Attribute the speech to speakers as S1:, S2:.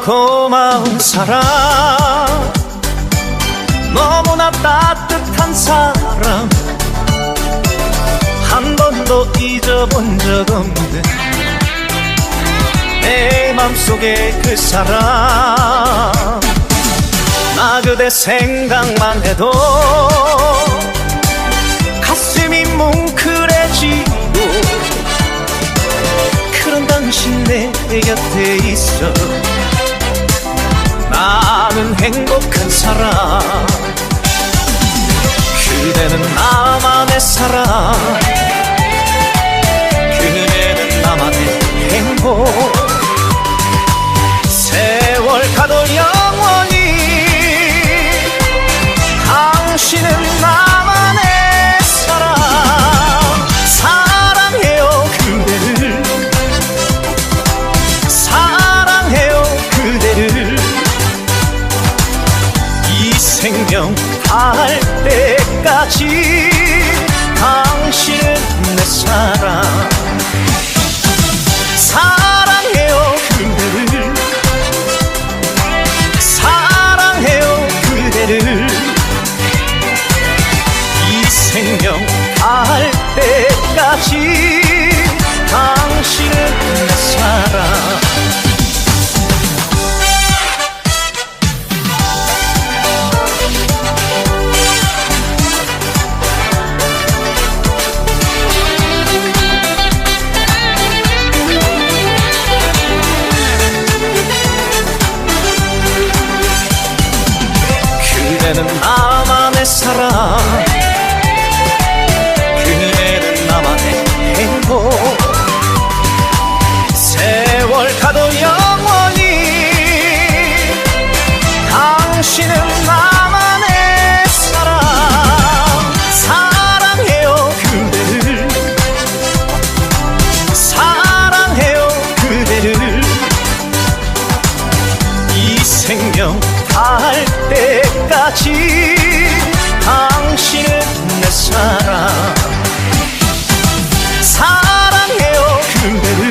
S1: 고마운 사람. 너무나 따뜻한 사람. 한 번도 잊어본 적 없는 내 맘속에 그 사람. 나 그대 생각만 해도 가슴이 뭉클해지고 그런 당신 내 곁에 있어 나는 행복한 사람. 그대는 나만의 사람 생명 닿을 때까지 당신은 내 사랑. 사랑해요 그대를. 사랑해요 그대를. 이 생명 닿을 때까지 당신은 내 사랑 나만의 사랑 같이 당신은 내 사랑. 사랑해요 그대로.